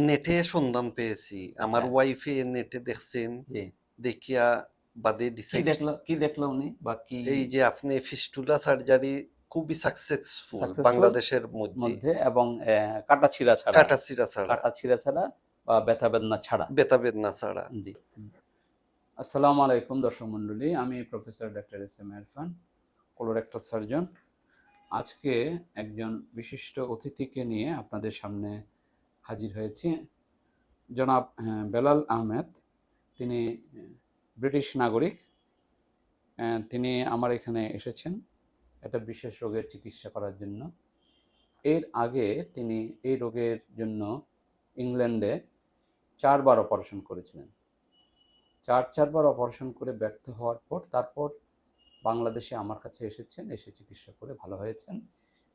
নেটে সন্ধান পেয়েছি। আমার আচ্ছা। ওয়াইফে নেটে দেখছেন। দেখিয়া বাদে ডিসাইড দেখল কি দেখল উনি? বা কি এই যে আপনি ফিস্টুলা সার্জারি খুবই সাকসেসফুল বাংলাদেশের মধ্যে। এবং কাটা ছিঁড়া ছাড়া। কাটা চিরা ছাড়া। কাটা ছিঁড়া ছাড়া বা ব্যথা বেদনা ছাড়া। বেতা বেদনা ছাড়া। জি। আসসালামু আলাইকুম দর্শক মণ্ডলী আমি professor doctor S M Irfan colorectal surgeon আজকে একজন বিশিষ্ট অতিথিকে নিয়ে আপনাদের সামনে হাজির হয়েছি। জনাব বেলাল আহমেদ, তিনি ব্রিটিশ নাগরিক তিনি আমার এখানে এসেছেন একটা বিশেষ রোগের চিকিৎসা করার জন্য। এর আগে তিনি এই রোগের জন্য ইংল্যান্ডে চারবার অপারেশন করেছিলেন। চার, চারবার অপারেশন করে ব্যর্থ হওয়ার পর তারপর বাংলাদেশে আমার কাছে এসেছেন, এসে চিকিৎসা করে ভালো হয়েছেন।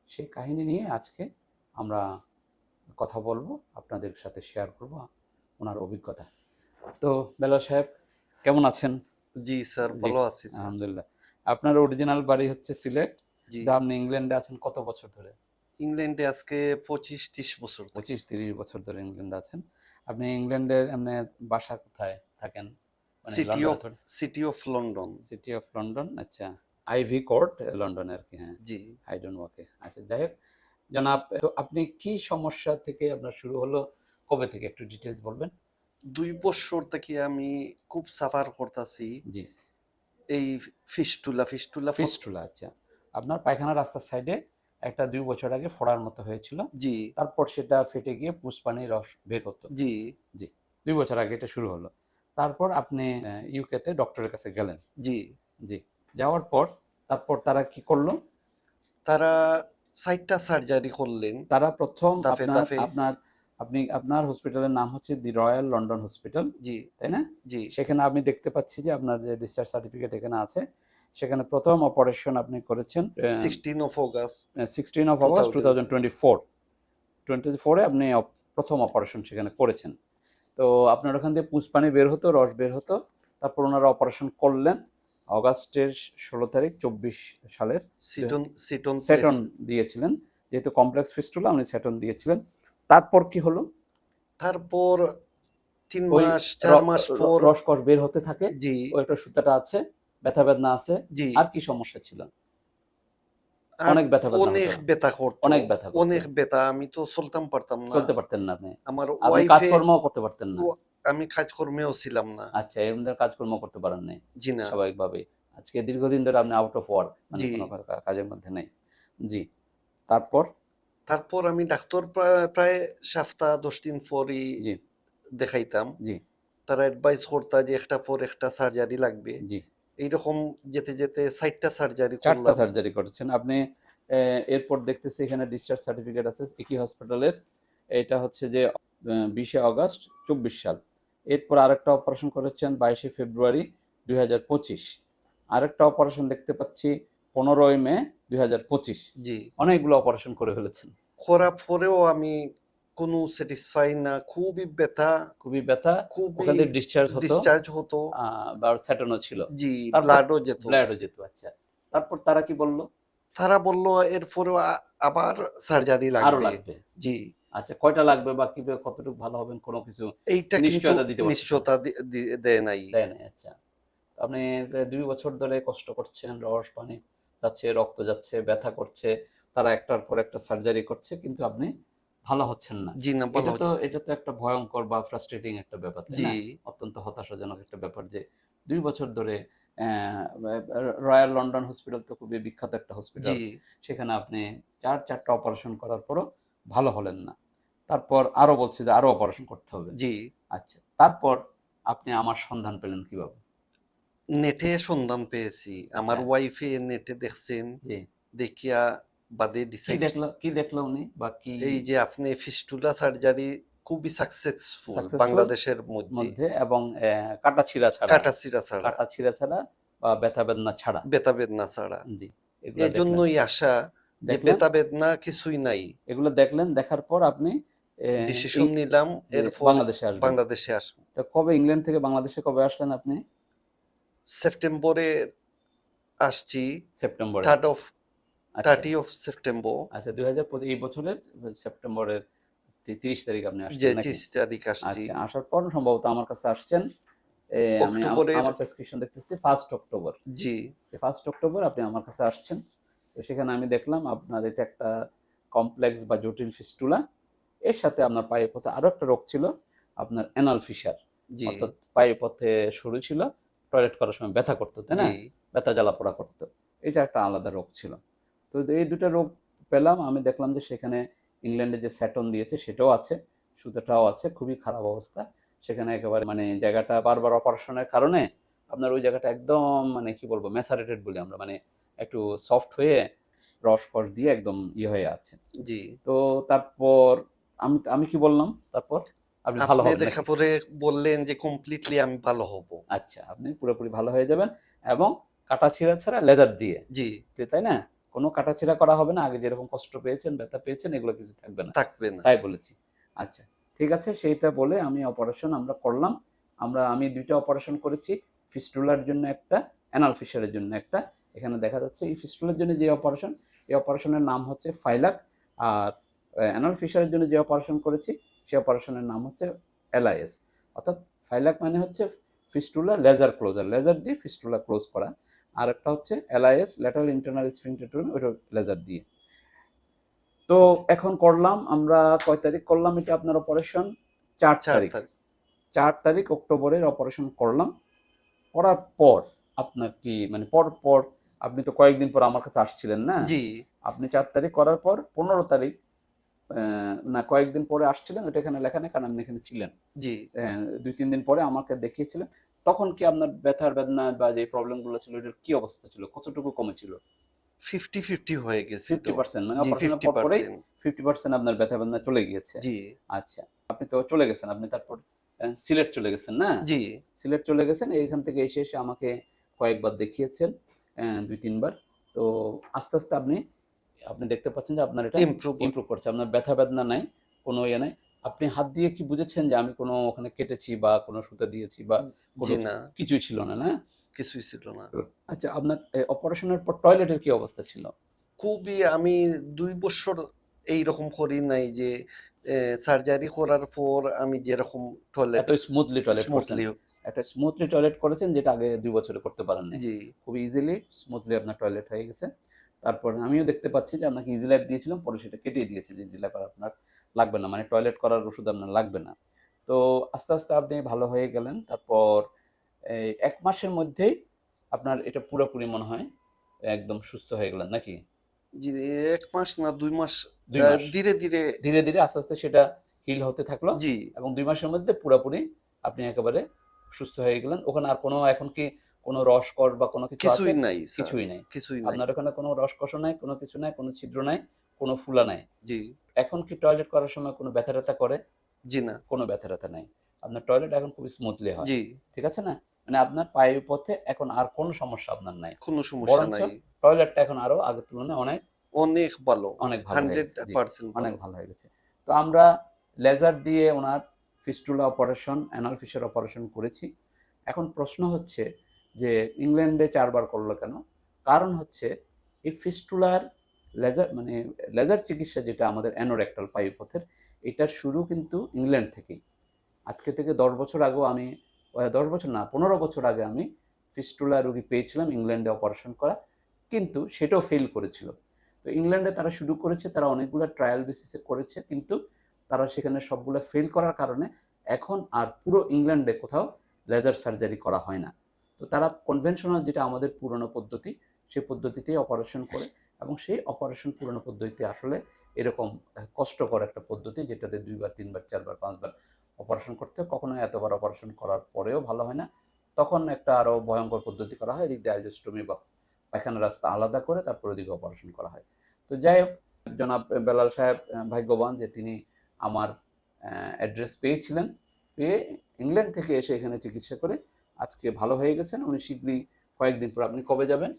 সেই কাহিনী নিয়ে আজকে আমরা কথা বলব আপনাদের সাথে শেয়ার করব ওনার অভিজ্ঞতা। তো বেলাল সাহেব কেমন আছেন? জি স্যার ভালো আছি আলহামদুলিল্লাহ। আপনার অরিজিনাল বাড়ি হচ্ছে সিলেট। আপনি ইংল্যান্ডে আছেন কত বছর ধরে? ইংল্যান্ডে আজকে পঁচিশ ত্রিশ বছর পঁচিশ তিরিশ বছর ধরে ইংল্যান্ডে আছেন। আপনি ইংল্যান্ডের এমনি বাসা কোথায় থাকেন? City of city of London city of London আচ্ছা। আইভি কোর্ট লন্ডনে আর কি হ্যাঁ। জি। আই ডোন্ট ওয়াকে আচ্ছা যাই হোক জনাব তো আপনি কি সমস্যা থেকে আপনার শুরু হলো? কবে থেকে একটু ডিটেলস বলবেন? দুই বছর থেকে আমি খুব সাফার করতেছি। জি। এই ফিস্টুলা ফিস্টুলা ফিস্টুলা আচ্ছা। আপনার পায়খানা রাস্তার সাইডে একটা দুই বছর আগে ফোড়ার মতো হয়েছিল। জি। তারপর সেটা ফেটে গিয়ে পুষ্পানির রস বের হতো। জি। দুই বছর আগে এটা শুরু হলো। তারপর আপনি ইউকেতে ডক্টরের কাছে গেলেন। জি। জি। যাওয়ার পর তারপর তারা কি করল? তারা সাইটটা সার্জারি করলেন তারা প্রথম দাফে আপনার দাফে। আপনার আপনি আপনার হসপিটালের নাম হচ্ছে দি রয়্যাল লন্ডন হসপিটাল জি। তাই না? জি। সেখানে আমি দেখতে পাচ্ছি যে আপনার যে ডিসচার্জ সার্টিফিকেট এখানে আছে সেখানে প্রথম অপারেশন আপনি করেছেন sixteen of August. Sixteen of August two thousand. Twenty four. Twenty ফোরে আপনি প্রথম অপারেশন সেখানে করেছেন। তো আপনার ওখান থেকে পুষ্পানি বের হতো রস বের হতো তারপর ওনারা অপারেশন করলেন। অগাস্টের ষোলো তারিখ চব্বিশ সালের সিটন সিটন সেটন দিয়েছিলেন। যেহেতু কমপ্লেক্স ফিস্টুলা উনি সেটন দিয়েছিলেন। তারপর কি হলো? তারপর তিন মাস চার মাস পর রসকস বের হতে থাকে। জি। ওই একটা সুতাটা আছে ব্যথা বেদনা আছে। জি। আর কি সমস্যা ছিল? অনেক ব্যথা অনেক। ব্যথা করতো। অনেক ব্যথা। অনেক ব্যথা। আমি তো চলতাম পারতাম না। চলতে পারতেন না আপনি। আমার কাজকর্ম করতে পারতেন না। আমি কাজকর্মেও ছিলাম না। আচ্ছা এমনি কাজকর্ম করতে পারেন নাই। জি না। স্বাভাবিকভাবে। আজকে দীর্ঘদিন ধরে আপনি আউট অফ ওয়ার্ক মানে। কোনো কাজের মধ্যে নেই। জি। তারপর? তারপর আমি ডাক্তার প্রায় সপ্তাহ দশ দিন পরই দেখাইতাম। জি। তারা অ্যাডভাইস করতা যে একটা পর একটা সার্জারি লাগবে। জি। এইরকম যেতে যেতে সাইটটা সার্জারি চারটা করলাম। সার্জারি করেছেন। আপনি এরপর দেখতেছি এখানে ডিসচার্জ সার্টিফিকেট আছে ইকি হসপিটালের এটা হচ্ছে যে বিশে আগস্ট চব্বিশ সাল। এরপর আরেকটা অপারেশন করেছেন বাইশে ফেব্রুয়ারি দুই হাজার পঁচিশ। আরেকটা অপারেশন দেখতে পাচ্ছি পনেরোই মে দুই হাজার পঁচিশ। জি। অনেকগুলো অপারেশন করে ফেলেছেন। করার পরেও আমি কোনো স্যাটিসফাই না খুবই ব্যথা। খুবই ব্যথা খুবই ডিসচার্জ হতো। ডিসচার্জ হতো। বা ছিল। জি তারপর ব্লাডও যেত। ব্লাডও যেত আচ্ছা। তারপর তারা কি বলল? তারা বলল এরপরেও আবার সার্জারি আরও লাগবে। জি। আচ্ছা কয়টা লাগবে বা কীভাবে কতটুকু ভালো হবেন কোনো কিছু এইটা নিশ্চয়তা দিতে নিশ্চয়তা দেয় নাই। দেয় না আচ্ছা। আপনি দুই বছর ধরে কষ্ট করছেন রস পানি যাচ্ছে রক্ত যাচ্ছে ব্যথা করছে তারা একটার পর একটা সার্জারি করছে কিন্তু আপনি ভালো হচ্ছেন না। জি না ভালো এটা তো এটা তো একটা ভয়ঙ্কর বা ফ্রাস্ট্রেটিং একটা ব্যাপার জি। অত্যন্ত হতাশাজনক একটা ব্যাপার যে দুই বছর ধরে রয়্যাল লন্ডন হসপিটাল তো খুবই বিখ্যাত একটা হসপিটাল সেখানে আপনি চার চারটা অপারেশন করার পরও ভালো হলেন না। তারপর আরও বলছে যে আরও অপারেশন করতে হবে। জি। আচ্ছা তারপর আপনি আমার সন্ধান পেলেন কীভাবে? নেটে সন্ধান পেয়েছি। আমার আচ্ছা। ওয়াইফে নেটে দেখছেন। দেখিয়া বাদে ডিসাইড দেখল কি দেখল উনি বা কি? এই যে আপনি ফিস্টুলা সার্জারি খুবই সাকসেসফুল বাংলাদেশের মধ্যে। এবং কাটা ছিঁড়া ছাড়া। কাটা চিরা ছাড়া। কাটা ছিঁড়া ছাড়া বা ব্যথা বেদনা ছাড়া। বেতা বেদনা ছাড়া। জি এই জন্যই আশা বেদনা কিছুই নাই। এগুলো দেখলেন দেখার পর আপনি ডিসিশন নিলাম যে বাংলাদেশে আসবেন। বাংলাদেশে আসব। তো কবে ইংল্যান্ড থেকে বাংলাদেশে কবে আসলেন আপনি? সেপ্টেম্বরে আসছি। সেপ্টেম্বরে। থার্ড অফ আচ্ছা। থার্টি অফ সেপ্টেম্বর আচ্ছা দুই হাজার এই বছরের সেপ্টেম্বরের তিরিশ তারিখ আপনি আসছেন তিরিশ তারিখ আসছি। আচ্ছা আসার পর সম্ভবত আমার কাছে আসছেন। আমি আমার প্রেসক্রিপশন দেখতেছি ফার্স্ট অক্টোবর জি। ফার্স্ট অক্টোবর আপনি আমার কাছে আসছেন। তো সেখানে আমি দেখলাম আপনার এটা একটা কমপ্লেক্স বা জটিল ফিস্টুলা এর সাথে আপনার পায়ে পথে আরও একটা রোগ ছিল আপনার অ্যানাল ফিশার জি। অর্থাৎ পায়ে পথে সরু ছিল টয়লেট করার সময় ব্যথা করতো তাই না? ব্যথা জ্বালা পোড়া করতো। এটা একটা আলাদা রোগ ছিল। তো এই দুটো রোগ পেলাম আমি দেখলাম যে সেখানে ইংল্যান্ডে যে স্যাটন দিয়েছে সেটাও আছে সুতোটাও আছে খুবই খারাপ অবস্থা। সেখানে একেবারে মানে জায়গাটা বারবার অপারেশনের কারণে আপনার ওই জায়গাটা একদম মানে কি বলব ম্যাসারেটেড বলি আমরা মানে একটু সফট হয়ে রস কস দিয়ে একদম ইয়ে হয়ে আছে। জি। তো তারপর আমি আমি কি বললাম? তারপর? আপনি ভালো হবেন দেখা পরে বললেন যে কমপ্লিটলি আমি ভালো হব। আচ্ছা আপনি পুরোপুরি ভালো হয়ে যাবেন এবং কাটা ছিঁড়া ছাড়া লেজার দিয়ে। জি। তাই না? কোনো কাটাছিড়া করা হবে না আগে যেরকম কষ্ট পেয়েছেন ব্যথা পেয়েছেন এগুলো কিছু থাকবে না। থাকবে না। তাই বলেছি। আচ্ছা ঠিক আছে সেইটা বলে আমি অপারেশন আমরা করলাম। আমরা আমি দুইটা অপারেশন করেছি ফিস্টুলার জন্য একটা অ্যানাল ফিশারের জন্য একটা। এখানে দেখা যাচ্ছে এই ফিস্টুলার জন্য যে অপারেশন এই অপারেশনের নাম হচ্ছে ফাইলাক আর অ্যানাল ফিশারের জন্য যে অপারেশন করেছি সেই অপারেশনের নাম হচ্ছে এলআইএস অর্থাৎ ফাইলাক মানে হচ্ছে ফিস্টুলা লেজার ক্লোজার লেজার দিয়ে ফিস্টুলা ক্লোজ করা। আর একটা হচ্ছে এলআইএস ল্যাটারাল ইন্টারনাল স্ফিংটেটর ওইটা লেজার দিয়ে। তো এখন করলাম আমরা কয় তারিখ করলাম এটা আপনার অপারেশন চার তারিখ। চার তারিখ অক্টোবরের অপারেশন করলাম। করার পর আপনার কি মানে পর পর আপনি তো কয়েকদিন পর আমার কাছে আসছিলেন না? জি। আপনি চার তারিখ করার পর পনেরো তারিখ না কয়েকদিন পরে আসছিলেন ওটা এখানে লেখা নেই কারণ আপনি এখানে ছিলেন। জি। দুই তিন দিন পরে আমাকে দেখিয়েছিলেন। তখন কি আপনার ব্যথার বেদনা বা যে প্রবলেমগুলো ছিল এটার কি অবস্থা ছিল? কতটুকু কমেছিল? ফিফটি ফিফটি হয়ে গেছে ফিফটি পার্সেন্ট মানে অপারেশনের পর ফিফটি পার্সেন্ট। আপনার ব্যথা বেদনা চলে গিয়েছে। জি। আচ্ছা আপনি তো চলে গেছেন আপনি তারপর সিলেট চলে গেছেন না? জি। সিলেট চলে গেছেন এইখান থেকে এসে এসে আমাকে কয়েকবার দেখিয়েছেন। দুই তিনবার। তো আস্তে আস্তে আপনি আপনি দেখতে পাচ্ছেন যে আপনার এটা ইমপ্রুভ ইমপ্রুভ করছে। আপনার ব্যথা বেদনা নাই কোনো ইয়ে নাই। আপনি হাত দিয়ে কি বুঝেছেন যে আমি কোনো ওখানে কেটেছি বা কোনো সুতা দিয়েছি বা কিছুই ছিল না না? কিছুই ছিল না। আচ্ছা আপনার অপারেশনের পর টয়লেটের কি অবস্থা ছিল? খুবই আমি দুই বছর এই রকম করি নাই যে সার্জারি করার পর আমি যেরকম টয়লেট স্মুথলি টয়লেট স্মুথলি একটা স্মুথলি টয়লেট করেছেন যেটা আগে দুই বছরে করতে পারেন না জি। খুব ইজিলি স্মুথলি আপনার টয়লেট হয়ে গেছে। তারপর আমিও দেখতে পাচ্ছি যে আপনাকে ইজি লাইফ দিয়েছিলাম পরে সেটা কেটে দিয়েছে যে ইজি লাইফ আর আপনার লাগবে না। মানে টয়লেট করার ওষুধ আপনার লাগবে না। তো আস্তে আস্তে আপনি ভালো হয়ে গেলেন। তারপর এই এক মাসের মধ্যেই আপনার এটা পুরোপুরি মনে হয় একদম সুস্থ হয়ে গেলেন নাকি? জি এক মাস না দুই মাস ধীরে ধীরে। ধীরে ধীরে আস্তে আস্তে সেটা হিল হতে থাকল জি। এবং দুই মাসের মধ্যে পুরোপুরি আপনি একেবারে সুস্থ হয়ে গেলেন। ওখানে আর কোনো এখন কি কোনো রসকর বা কোনো কিছু কিছুই নাই কিছুই নাই। কিছুই নাই। আপনার ওখানে কোনো রসকষ নাই কোনো কিছু নাই কোনো ছিদ্র নাই কোনো ফুলা নাই। জি। এখন কি টয়লেট করার সময় কোনো ব্যথা ট্যাথা করে? জি না। কোনো ব্যথা ট্যাথা নাই। আপনার টয়লেট এখন খুব স্মুথলি হয়। জি। ঠিক আছে না? মানে আপনার পায়ের পথে এখন আর কোনো সমস্যা আপনার নাই। কোনো সমস্যা নাই। টয়লেটটা এখন আরও আগের তুলনায় অনেক অনেক ভালো। অনেক ভালো অনেক ভালো হয়ে গেছে। তো আমরা লেজার দিয়ে ওনার fistula operation anal fissure operation করেছি। এখন প্রশ্ন হচ্ছে যে ইংল্যান্ডে চারবার করল কেন? কারণ হচ্ছে এই ফিস্টুলার লেজার মানে লেজার চিকিৎসা যেটা আমাদের অ্যানোরেক্টাল পাইপথের এটার শুরু কিন্তু ইংল্যান্ড থেকেই। আজকে থেকে দশ বছর আগেও আমি দশ বছর না, পনেরো বছর আগে আমি ফিস্টুলা রোগী পেয়েছিলাম ইংল্যান্ডে অপারেশন করা, কিন্তু সেটাও ফেল করেছিল। তো ইংল্যান্ডে তারা শুরু করেছে, তারা অনেকগুলো ট্রায়াল বেসিসে করেছে, কিন্তু তারা সেখানে সবগুলো ফেল করার কারণে এখন আর পুরো ইংল্যান্ডে কোথাও লেজার সার্জারি করা হয় না। তো তারা কনভেনশনাল যেটা আমাদের পুরনো পদ্ধতি, সেই পদ্ধতিতেই অপারেশন করে এবং সেই অপারেশন পুরনো পদ্ধতিতে আসলে এরকম কষ্টকর একটা পদ্ধতি যেটাতে দুইবার, তিনবার, চারবার, পাঁচবার অপারেশন করতে। কখনো এতবার অপারেশন করার পরেও ভালো হয় না। তখন একটা আরও ভয়ঙ্কর পদ্ধতি করা হয়, এদিক দিয়ে আইজোস্টমি বা পায়খানা রাস্তা আলাদা করে তারপর ওদিকে অপারেশন করা হয়। তো যাই হোক, জনাব বেলাল সাহেব ভাগ্যবান যে তিনি আমার অ্যাড্রেস পেয়েছিলেন। পেয়ে ইংল্যান্ড থেকে এসে এখানে চিকিৎসা করে আজকে ভালো হয়ে গেছেন। উনি শীঘ্রই কয়েকদিন পর আপনি কবে যাবেন?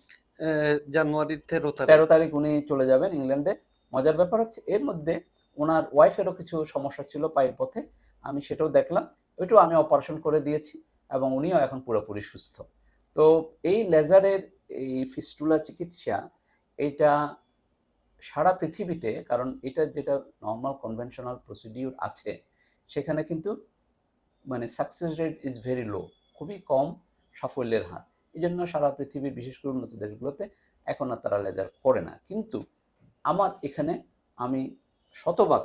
জানুয়ারির তেরো তারিখ। তেরো তারিখ উনি চলে যাবেন ইংল্যান্ডে। মজার ব্যাপার হচ্ছে এর মধ্যে ওনার ওয়াইফেরও কিছু সমস্যা ছিল পায়ের পথে। আমি সেটাও দেখলাম। ওইটাও আমি অপারেশন করে দিয়েছি এবং উনিও এখন পুরোপুরি সুস্থ। তো এই লেজারের এই ফিস্টুলা চিকিৎসা এইটা সারা পৃথিবীতে, কারণ এটা যেটা নর্মাল কনভেনশনাল প্রসিডিউর আছে, সেখানে কিন্তু মানে success rate is very low খুবই কম সাফল্যের হার। এই জন্য সারা পৃথিবীর বিশেষ করে উন্নত দেশগুলোতে এখন আর তারা লেজার করে না। কিন্তু আমার এখানে আমি শতভাগ,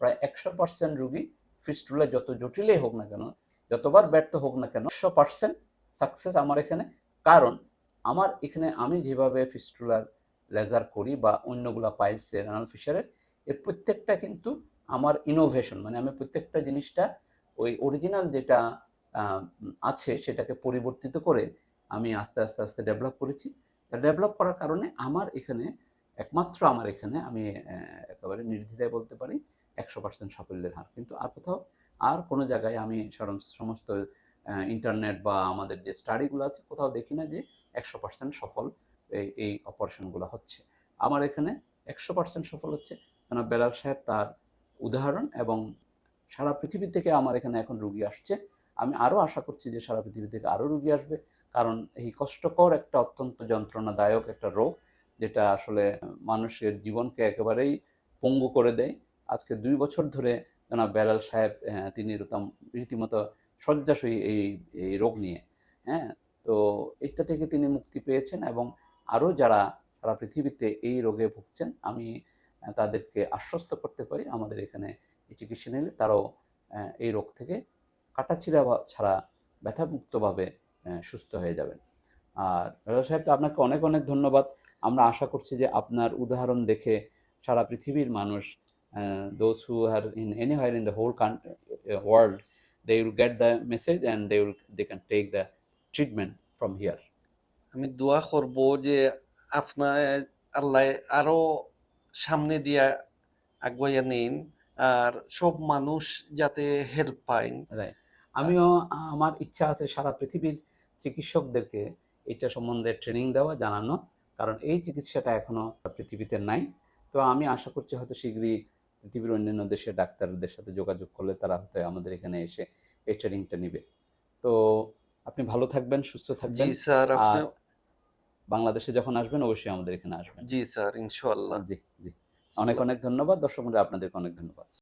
প্রায় একশো পার্সেন্ট রুগী ফিস্টুলা যত জটিলই হোক না কেন, যতবার ব্যর্থ হোক না কেন, একশো পার্সেন্ট সাকসেস আমার এখানে। কারণ আমার এখানে আমি যেভাবে ফিস্টুলার লেজার করি বা অন্যগুলা পাইলসের অ্যানাল ফিশারের এর প্রত্যেকটা কিন্তু আমার ইনোভেশন মানে আমি প্রত্যেকটা জিনিসটা ওই অরিজিনাল যেটা আছে সেটাকে পরিবর্তিত করে আমি আস্তে আস্তে আস্তে ডেভেলপ করেছি। ডেভেলপ করার কারণে আমার এখানে একমাত্র আমার এখানে আমি একেবারে নির্দ্বিধায় বলতে পারি একশো পার্সেন্ট সাফল্যের হার। কিন্তু আর কোথাও, আর কোনো জায়গায় আমি সমস্ত ইন্টারনেট বা আমাদের যে স্টাডিগুলো আছে কোথাও দেখি না যে একশো পার্সেন্ট সফল এই এই অপারেশনগুলো হচ্ছে। আমার এখানে একশো পার্সেন্ট সফল হচ্ছে। কেন বেলাল সাহেব তার উদাহরণ এবং সারা পৃথিবী থেকে আমার এখানে এখন রুগী আসছে। আমি আরও আশা করছি যে সারা পৃথিবী থেকে আরও রুগী আসবে। কারণ এই কষ্টকর একটা অত্যন্ত যন্ত্রণাদায়ক একটা রোগ, যেটা আসলে মানুষের জীবনকে একেবারেই পঙ্গু করে দেয়। আজকে দুই বছর ধরে জনাব বেলাল সাহেব তিনি রীতম, রীতিমতো শয্যাশয়ী এই এই রোগ নিয়ে। হ্যাঁ তো এটা থেকে তিনি মুক্তি পেয়েছেন এবং আরও যারা সারা পৃথিবীতে এই রোগে ভুগছেন, আমি তাদেরকে আশ্বস্ত করতে পারি আমাদের এখানে চিকিৎসা নিলে। তারাও এই রোগ থেকে বা- ছাড়া ব্যথামুক্তভাবে সুস্থ হয়ে যাবেন। আর বেলাল সাহেব, তো আপনাকে অনেক অনেক ধন্যবাদ। আমরা আশা করছি যে আপনার উদাহরণ দেখে সারা পৃথিবীর মানুষ those who are in any anywhere in the whole world they will get the message and they will, they can take the treatment from here আমি দোয়া করব যে আপনার আল্লাহ আরও সামনে দিয়া আগুয়াইয়া নিন আর সব মানুষ যাতে হেল্প পায় আমিও আমার ইচ্ছা আছে সারা পৃথিবীর চিকিৎসকদেরকে এটা সম্বন্ধে ট্রেনিং দেওয়া জানানো কারণ এই চিকিৎসাটা এখনও পৃথিবীতে নাই। তো আমি আশা করছি হয়তো শীঘ্রই পৃথিবীর অন্যান্য দেশের ডাক্তারদের সাথে যোগাযোগ করলে তারা হয়তো আমাদের এখানে এসে এই ট্রেনিংটা নিবে। তো আপনি ভালো থাকবেন সুস্থ থাকবেন। স্যার বাংলাদেশে যখন আসবেন অবশ্যই আমাদের এখানে আসবেন। জি স্যার ইনশাল্লাহ জি জি। অনেক অনেক ধন্যবাদ। দর্শক আপনাদেরকে অনেক ধন্যবাদ।